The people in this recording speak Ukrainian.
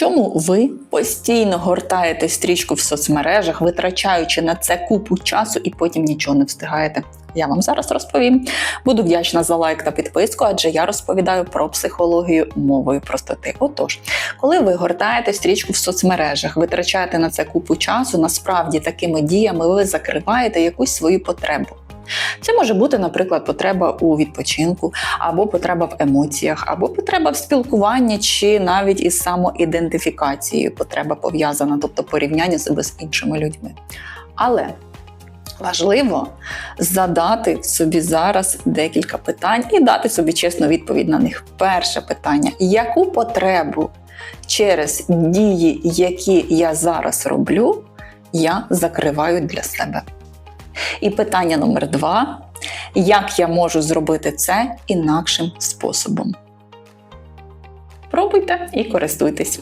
Чому ви постійно гортаєте стрічку в соцмережах, витрачаючи на це купу часу і потім нічого не встигаєте? Я вам зараз розповім. Буду вдячна за лайк та підписку, адже я розповідаю про психологію мовою простоти. Отож, коли ви гортаєте стрічку в соцмережах, витрачаєте на це купу часу, насправді такими діями ви закриваєте якусь свою потребу. Це може бути, наприклад, потреба у відпочинку, або потреба в емоціях, або потреба в спілкуванні, чи навіть із самоідентифікацією потреба пов'язана, тобто порівняння себе з іншими людьми. Але важливо задати собі зараз декілька питань і дати собі чесну відповідь на них. Перше питання: яку потребу через дії, які я зараз роблю, я закриваю для себе? І питання номер два: як я можу зробити це інакшим способом? Пробуйте і користуйтесь.